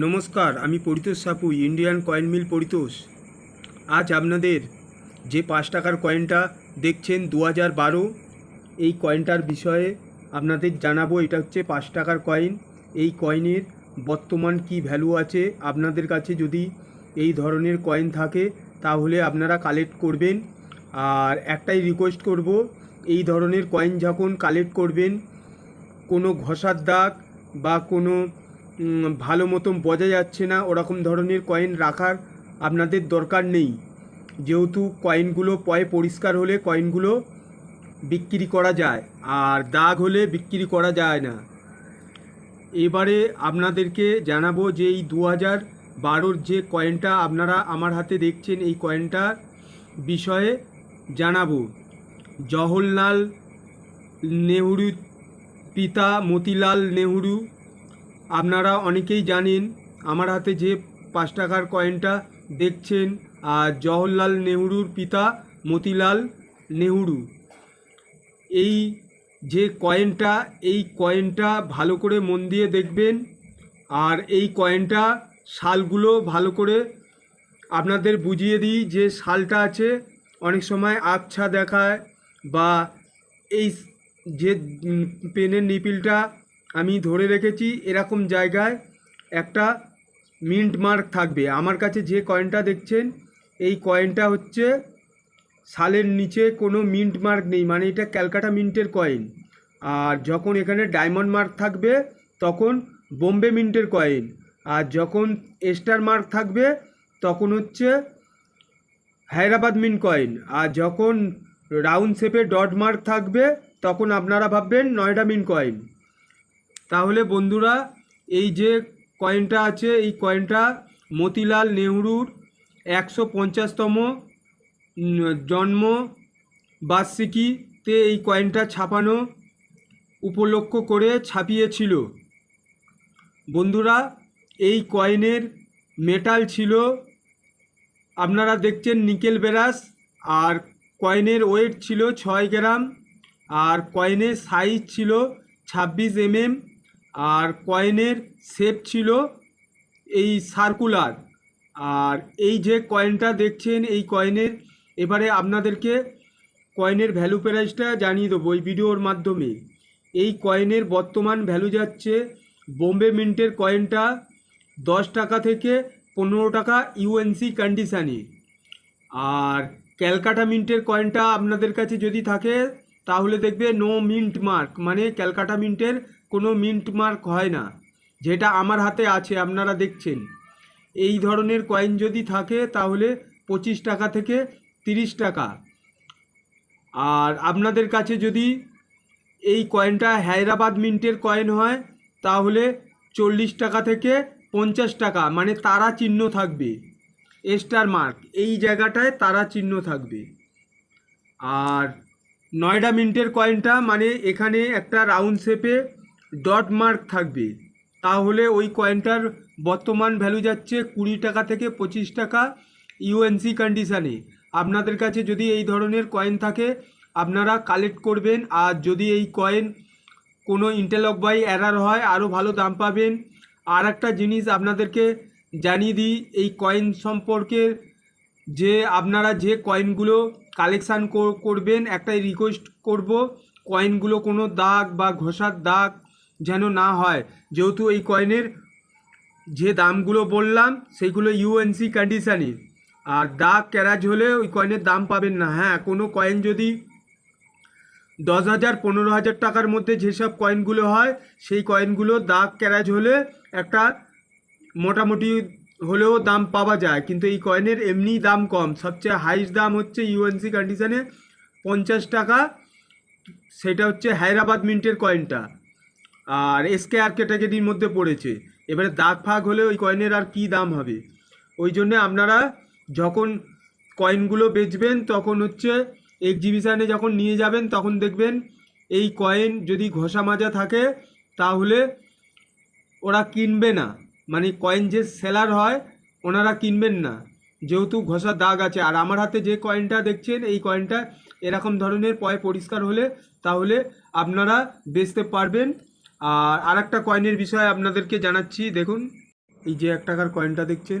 নমস্কার, আমি Paritosh Sapu, Indian coin mill Paritosh. আজ আপনাদের যে পাঁচ টাকার কয়েনটা দেখছেন দু হাজার বারো, এই কয়েনটার বিষয়ে আপনাদের জানাব। এটা হচ্ছে পাঁচ টাকার কয়েন। এই কয়েনের বর্তমান কি ভ্যালু আছে? আপনাদের কাছে যদি এই ধরনের কয়েন থাকে, তাহলে আপনারা কালেক্ট করবেন। আর একটাই রিকোয়েস্ট করব, এই ধরনের কয়েন যখন কালেক্ট করবেন, কোনো ঘষার দাগ বা কোনো ভালো মতন বোঝা যাচ্ছে না। ওরকম ধরনের কয়েন রাখার আপনাদের দরকার নেই। যেহেতু কয়েনগুলো পয়ে পরিষ্কার হলে কয়েনগুলো বিক্রি করা যায়, আর দাগ হলে বিক্রি করা যায় না। এবারে আপনাদেরকে জানাব যে এই দু হাজার বারোর যে কয়েনটা আপনারা আমার হাতে দেখছেন, এই কয়েনটার বিষয়ে জানাব। জওহরলাল নেহরু পিতা মতিলাল নেহরু আপনারা অনেকেই জানেন, আমার হাতে যে পাঁচ টাকার কয়েনটা দেখছেন আর জওহরলাল নেহরুর পিতা মতিলাল নেহরু। এই যে কয়েনটা এই কয়েনটা ভালো করে মন দিয়ে দেখবেন, আর এই কয়েনটা শালগুলো ভালো করে আপনাদের বুঝিয়ে দিই যে শালটা আছে, অনেক সময় আবছা দেখায় বা এই যে পেনের নিপিলটা আমি ধরে রেখেছি এরকম জায়গায় একটা মিন্ট মার্ক থাকবে। আমার কাছে যে কয়েনটা দেখছেন, এই কয়েনটা হচ্ছে সালের নিচে কোনো মিন্ট মার্ক নেই মানে এটা ক্যালকাটা মিন্টের কয়েন। আর যখন এখানে ডায়মন্ড মার্ক থাকবে, তখন বোম্বে মিন্টের কয়েন। আর যখন স্টার মার্ক থাকবে, তখন হচ্ছে হায়দ্রাবাদ মিন্ট কয়েন। আর যখন রাউন্ড শেপে ডট মার্ক থাকবে, তখন আপনারা ভাববেন নয়ডা মিন্ট কয়েন। তাহলে বন্ধুরা, এই যে কয়েনটা আছে, এই কয়েনটা মতিলাল নেহরুর একশো পঞ্চাশতম জন্ম বার্ষিকীতে এই কয়েনটা ছাপানো উপলক্ষ করে ছাপিয়েছিল। বন্ধুরা, এই কয়েনের মেটাল ছিল, আপনারা দেখছেন নিকেল বেরাস, আর কয়েনের ওয়েট ছিল ছয় গ্রাম, আর কয়েনের সাইজ ছিল ছাব্বিশ এমএম। আর কয়েনের শেপ ছিল এই সার্কুলার আর এই যে কয়েনটা দেখছেন, এই কয়েনের এবারে আপনাদেরকে কয়েনের ভ্যালু প্রাইসটা জানিয়ে দেবো এই ভিডিওর মাধ্যমে। এই কয়েনের বর্তমান ভ্যালু যাচ্ছে বোম্বে মিন্টের কয়েনটা দশ টাকা থেকে পনেরো টাকা ইউএনসি কন্ডিশানে আর ক্যালকাটা মিন্টের কয়েনটা আপনাদের কাছে যদি থাকে, তাহলে দেখবে নো মিন্ট মার্ক মানে ক্যালকাটা মিন্টের কোনো মিন্ট মার্ক হয় না, যেটা আমার হাতে আছে, আপনারা দেখছেন। এই ধরনের কয়েন যদি থাকে, তাহলে পঁচিশ টাকা থেকে তিরিশ টাকা। আর আপনাদের কাছে যদি এই কয়েনটা হায়দ্রাবাদ মিন্টের কয়েন হয়, তাহলে চল্লিশ টাকা থেকে পঞ্চাশ টাকা মানে তারা চিহ্ন থাকবে। স্টার মার্ক, এই জায়গাটায় তারা চিহ্ন থাকবে। আর নয়ডা মিন্টের কয়েনটা মানে এখানে একটা রাউন্ড শেপে ডট মার্ক থাকবে। তাহলে ওই কয়েনটার বর্তমান ভ্যালু যাচ্ছে কুড়ি টাকা থেকে পঁচিশ টাকা ইউএনসি কন্ডিশানে আপনাদের কাছে যদি এই ধরনের কয়েন থাকে, আপনারা কালেক্ট করবেন। আর যদি এই কয়েন কোনো ইন্টারলক বাই এরার হয়, আরও ভালো দাম পাবেন। আর একটা জিনিস আপনাদেরকে জানিয়ে দিই, এই কয়েন সম্পর্কে যে আপনারা যে কয়েনগুলো কালেকশান করবেন, একটাই রিকোয়েস্ট করব। কয়েনগুলো কোনো দাগ বা ঘষার দাগ যেন না হয়। যেহেতু এই কয়েনের যে দামগুলো বললাম সেইগুলো ইউএনসি কন্ডিশানের আর দাগ ক্যারাজ হলে ওই কয়েনের দাম পাবেন না। হ্যাঁ কোনো কয়েন যদি দশ হাজার, পনেরো হাজার টাকার মধ্যে যেসব কয়েনগুলো হয়, সেই কয়েনগুলো দাগ ক্যারাজ হলে একটা মোটামুটি হলেও দাম পাওয়া যায়। কিন্তু এই কয়েনের এমনি দাম কম। সবচেয়ে হাইস্ট দাম হচ্ছে ইউএনসি কন্ডিশানে পঞ্চাশ টাকা। সেটা হচ্ছে হায়দ্রাবাদ মিন্টের কয়েনটা আর এসকে আর ক্যাটাগরির মধ্যে পড়েছে। এবারে দাগ ফাগ হলে ওই কয়েনের আর কি দাম হবে? ওই জন্যে আপনারা যখন কয়েনগুলো বেচবেন, তখন হচ্ছে এক্সিবিশানে যখন নিয়ে যাবেন, তখন দেখবেন এই কয়েন যদি ঘষা মাজা থাকে, তাহলে ওরা কিনবে না। মানে কয়েন যে সেলার হয়, ওনারা কিনবেন না। যেহেতু ঘষা দাগ আছে। আর আমার হাতে যে কয়েনটা দেখছেন, এই কয়েনটা এরকম ধরনের পয় পরিষ্কার হলে, তাহলে আপনারা বেচতে পারবেন আর আরেকটা কয়েনের বিষয়ে আপনাদেরকে জানাচ্ছি, দেখুন, এই যে এক টাকার কয়েনটা দেখছেন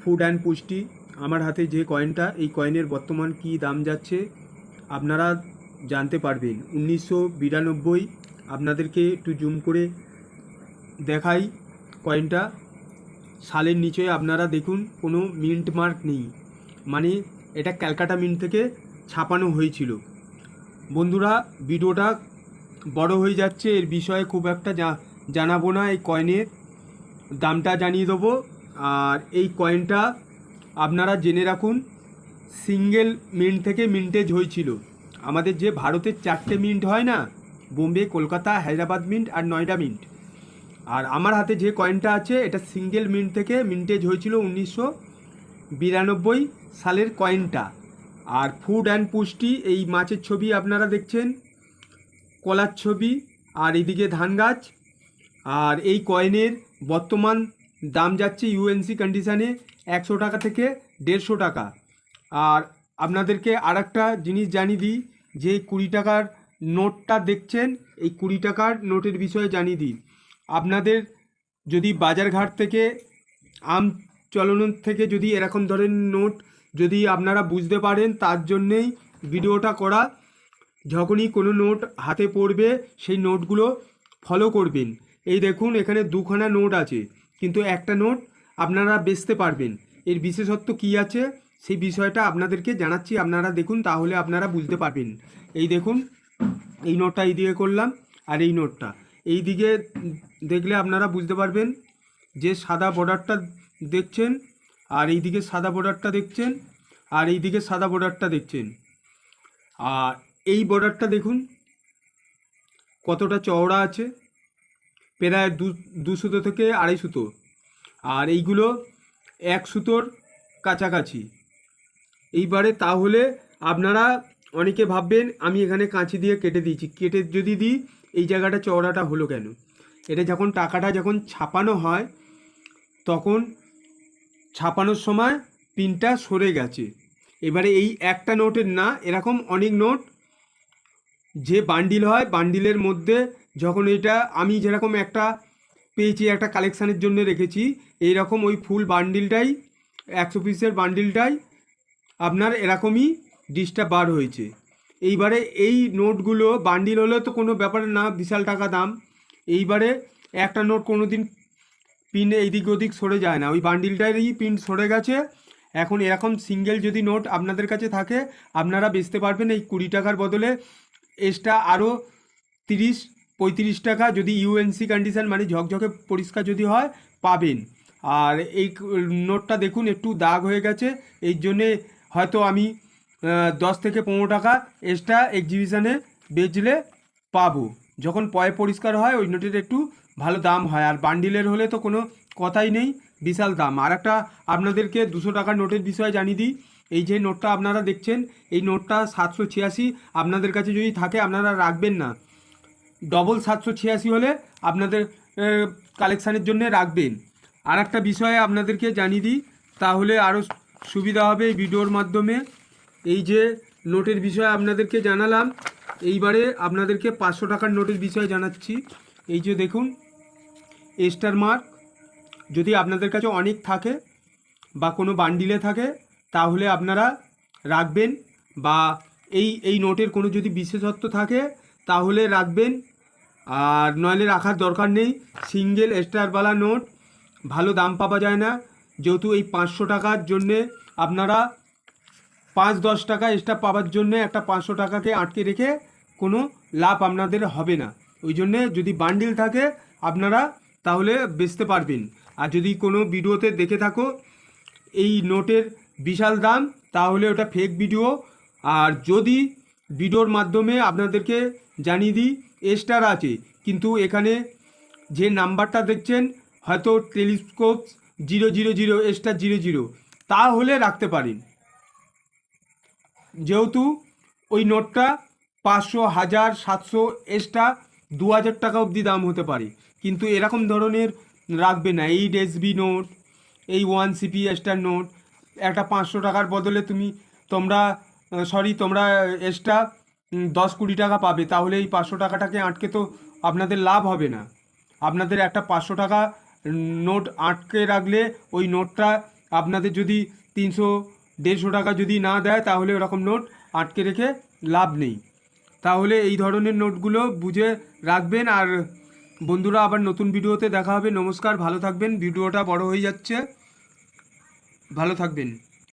ফুড অ্যান্ড পুষ্টি। আমার হাতে যে কয়েনটা এই কয়েনের বর্তমান কী দাম যাচ্ছে, আপনারা জানতে পারবেন। উনিশশো বিরানব্বই, আপনাদেরকে একটু জুম করে দেখাই কয়েনটা সালের নিচে আপনারা দেখুন, কোনো মিন্ট মার্ক নেই। মানে এটা ক্যালকাটা মিন্ট থেকে ছাপানো হয়েছিল। বন্ধুরা, ভিডিওটা বড় হয়ে যাচ্ছে, এর বিষয়ে খুব একটা জানাব না এই কয়েনের দামটা জানিয়ে দেবো। আর এই কয়েনটা আপনারা জেনে রাখুন সিঙ্গেল মিন্ট থেকে মিন্টেজ হয়েছিল। আমাদের যে ভারতের চারটে মিন্ট হয় না, বোম্বে, কলকাতা, হায়দ্রাবাদ মিন্ট আর নয়ডা মিন্ট আর আমার হাতে যে কয়েনটা আছে, এটা সিঙ্গেল মিন্ট থেকে মিন্টেজ হয়েছিল উনিশশো বিরানব্বই সালের কয়েনটা আর ফুড অ্যান্ড পুষ্টি, এই মাছের ছবি আপনারা দেখছেন। কলার ছবি আর এদিকে ধান গাছ। আর এই কয়েনের বর্তমান দাম যাচ্ছে ইউএনসি কন্ডিশানে একশো টাকা থেকে দেড়শো টাকা। আর আপনাদেরকে আর একটা জিনিস জানিয়ে দিই, যে কুড়ি টাকার নোটটা দেখছেন, এই কুড়ি টাকার নোটের বিষয়ে জানিয়ে দিই। আপনাদের যদি বাজারঘাট থেকে, আম চলন থেকে যদি এরকম ধরনের নোট যদি আপনারা বুঝতে পারেন, তার জন্যেই ভিডিওটা করা যখনই কোনো নোট হাতে পড়বে, সেই নোটগুলো ফলো করবেন। এই দেখুন, এখানে দুখানা নোট আছে। কিন্তু একটা নোট আপনারা বেচতে পারবেন। এর বিশেষত্ব কী আছে? সেই বিষয়টা আপনাদেরকে জানাচ্ছি। আপনারা দেখুন, তাহলে আপনারা বুঝতে পারবেন। এই দেখুন, এই নোটটা এই দিকে করলাম আর এই নোটটা। এই দিকে দেখলে আপনারা বুঝতে পারবেন যে সাদা বর্ডারটা দেখছেন আর এই দিকে সাদা বর্ডারটা দেখছেন আর এই দিকে সাদা বর্ডারটা দেখছেন। আর এই বর্ডারটা দেখুন। কতটা চওড়া আছে। প্রায় দু দু থেকে আড়াই সুতো। আর এইগুলো এক সুতোর কাছাকাছি। এইবারে তাহলে আপনারা অনেকে ভাববেন, আমি এখানে কাঁচি দিয়ে কেটে দিয়েছি। কেটে যদি দিই, এই জায়গাটা চওড়াটা হলো কেন? এটা যখন টাকাটা যখন ছাপানো হয়, তখন ছাপানোর সময় পিনটা সরে গেছে। এবারে এই একটা নোটের না, এরকম অনেক নোট যে বান্ডিল হয় বান্ডিলের মধ্যে যখন এটা আমি যেরকম একটা পেয়েছি, একটা কালেকশানের জন্য রেখেছি এই রকম ওই ফুল বান্ডিলটাই একশো পিসের বান্ডিলটাই আপনার এরকমই ডিসটা বার হয়েছে। এইবারে এই নোটগুলো বান্ডিল হলে তো কোনো ব্যাপার না, বিশাল টাকা দাম। এইবারে একটা নোট কোনো দিন পিন এইদিক ওদিক সরে যায় না। ওই বান্ডিলটারই পিন সরে গেছে। এখন এরকম সিঙ্গেল যদি নোট আপনাদের কাছে থাকে, আপনারা বেচতে পারবেন এই কুড়ি টাকার বদলে এক্সট্রা আরও তিরিশ, পঁয়ত্রিশ টাকা যদি ইউএনসি কন্ডিশান মানে ঝকঝকে পরিষ্কার যদি হয়, পাবেন। আর এই নোটটা দেখুন, একটু দাগ হয়ে গেছে, এই জন্যে হয়তো আমি দশ থেকে পনেরো টাকা এক্সট্রা এক্সিবিশানে বেচলে পাবো। যখন পয় পরিষ্কার হয়, ওই নোটের একটু ভালো দাম হয়। আর বান্ডিলের হলে তো কোনো কথাই নেই, বিশাল দাম। আর একটা আপনাদেরকে দুশো টাকার নোটের বিষয়ে জানিয়ে দিই। এই যে নোটটা আপনারা দেখছেন, এই নোটটা সাতশো ছিয়াশি আপনাদের কাছে যদি থাকে, আপনারা রাখবেন না। ডবল সাতশো ছিয়াশি হলে আপনাদের কালেকশানের জন্য রাখবেন। আর একটা বিষয়ে আপনাদেরকে জানিয়ে দিই, তাহলে আরও সুবিধা হবে এই ভিডিওর মাধ্যমে। এই যে নোটের বিষয়ে আপনাদেরকে জানালাম, এইবারে আপনাদেরকে পাঁচশো টাকার নোটের বিষয়ে জানাচ্ছি। এই যে দেখুন স্টার মার্ক যদি আপনাদের কাছে অনেক থাকে বা কোনো বান্ডিলে থাকে তাহলে আপনারা রাখবেন বা এই এই নোটের কোনো যদি বিশেষত্ব থাকে, তাহলে রাখবেন। আর নইলে রাখার দরকার নেই। সিঙ্গেল স্টারওয়ালা নোট, ভালো দাম পাওয়া যায় না। যেহেতু এই পাঁচশো টাকার জন্যে আপনারা পাঁচ দশ টাকা এক্সট্রা পাওয়ার জন্য একটা পাঁচশো টাকাকে আটকে রেখে কোনো লাভ আপনাদের হবে না। ওই জন্যে যদি বান্ডিল থাকে আপনারা তাহলে বেচতে পারবেন। আর যদি কোনো ভিডিওতে দেখে থাকো, এই নোটের বিশাল দাম, তাহলে ওটা ফেক ভিডিও আর যদি ভিডিওর মাধ্যমে আপনাদেরকে জানিয়ে দিই স্টার আছে। কিন্তু এখানে যে নাম্বারটা দেখছেন, হয়তো telescope zero zero zero star zero zero তাহলে রাখতে পারেন। যেহেতু ওই নোটটা পাঁচশো, হাজার, সাতশো এক্সট্রা দু হাজার টাকা অবধি দাম হতে পারে। কিন্তু এরকম ধরনের রাখবে না। এই এসবি নোট, এই ওয়ান সিপি স্টার নোট একটা পাঁচশো টাকার বদলে তুমি তোমরা সরি তোমরা এক্সট্রা দশ কুড়ি টাকা পাবে, তাহলে এই পাঁচশো টাকাটাকে আটকে তো আপনাদের লাভ হবে না। আপনাদের একটা পাঁচশো টাকা নোট আটকে রাখলে ওই নোটটা আপনাদের যদি তিনশো, দেড়শো টাকা যদি না দেয়, তাহলে ওরকম নোট আটকে রেখে লাভ নেই। তাহলে এই ধরনের নোটগুলো বুঝে রাখবেন, আর বন্ধুরা আবার নতুন ভিডিওতে দেখা হবে। নমস্কার, ভালো থাকবেন। ভিডিওটা বড় হয়ে যাচ্ছে। ভালো থাকবেন।